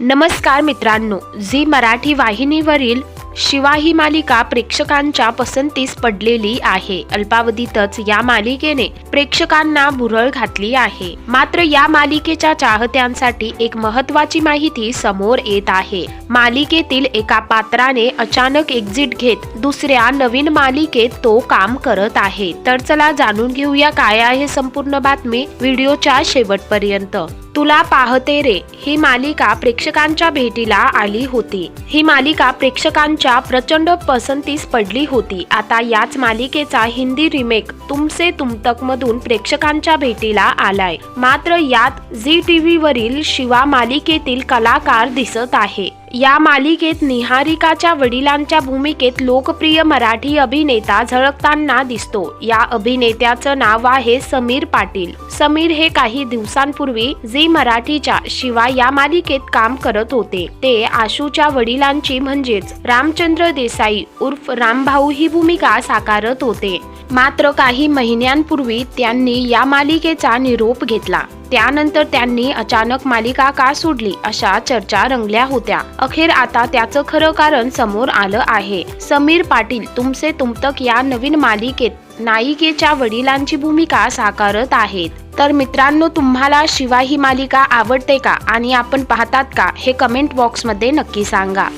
नमस्कार मित्रांनो झी मराठी वाहिनीवरील शिवा ही मालिका प्रेक्षकांच्या पसंतीस पडलेली आहे. अल्पावधीतच या मालिकेने प्रेक्षकांना भुरळ घातली आहे. मात्र या मालिकेच्या चाहत्यांसाठी एक महत्वाची माहिती समोर येत आहे. मालिकेतील एका पात्राने अचानक एक्झिट घेत दुसऱ्या नवीन मालिकेत तो काम करत आहे. तर चला जाणून घेऊया काय आहे संपूर्ण बातमी व्हिडिओच्या शेवटपर्यंत. तुला पाहते रे. ही मालिका प्रेक्षकांच्या भेटीला आली होती. ही मालिका प्रेक्षकांच्या प्रचंड पसंतीस पडली होती. आता याच मालिकेचा हिंदी रिमेक तुमसे तुमतक मधून प्रेक्षकांच्या भेटीला आलाय. मात्र यात झी टीव्ही वरील शिवा मालिकेतील कलाकार दिसत आहे. या मालिकेत निहारिकाच्या वडिलांच्या भूमिकेत लोकप्रिय मराठी अभिनेता झळकताना दिसतो. या अभिनेत्याचं नाव आहे समीर पाटील. समीर हे काही दिवसांपूर्वी झी मराठीच्या शिवा या मालिकेत काम करत होते. ते आशूच्या वडिलांची म्हणजेच रामचंद्र देसाई उर्फ रामभाऊ ही भूमिका साकारत होते. मात्र काही महिन्यांपूर्वी त्यांनी या मालिकेचा निरोप घेतला. त्यानंतर त्यांनी अचानक मालिका का सोडली अशा चर्चा रंगल्या होत्या. अखेर आता त्याचं खरं कारण समोर आलं आहे. समीर पाटील तुमचे तुमतक या नवीन मालिकेत नायिकेच्या वडिलांची भूमिका साकारत आहेत. तर मित्रांनो तुम्हाला शिवाय ही मालिका आवडते का आणि आपण पाहतात का हे कमेंट बॉक्समध्ये नक्की सांगा.